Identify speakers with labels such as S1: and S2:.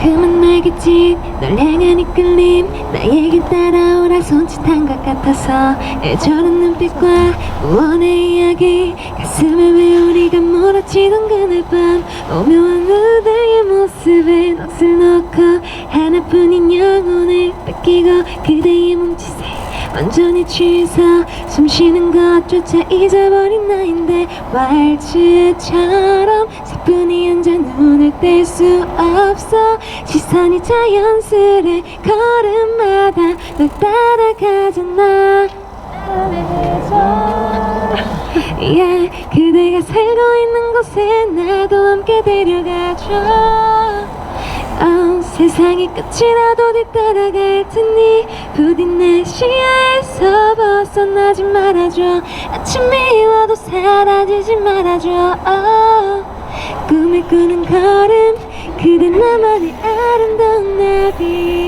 S1: 그만 말겠지. 널 향한 이끌림. 나에게 따라오라. 손짓한 것 같아서 애절한 눈빛과 무언의 이야기. 가슴에 왜 우리가 몰아치던 그날 밤? 오묘한 그대의 모습에 넋을 놓고 하나뿐인 영혼을 뺏기고 그대의 완전히 취해서 숨 쉬는 것조차 잊어버린 나인데 왈츠처럼 사뿐히 앉아 눈을 뗄 수 없어. 시선이 자연스레 걸음마다 널 따라가잖아 yeah, 그대가 살고 있는 곳에 나도 함께 데려가줘. 어, 세상의 끝이라도 뒤따라갈 테니? 부디 내 시야에서 벗어나지 말아줘. 아침이 와도 사라지지 말아줘. 어, 꿈을 꾸는 걸음 그대 나만의 아름다운 나비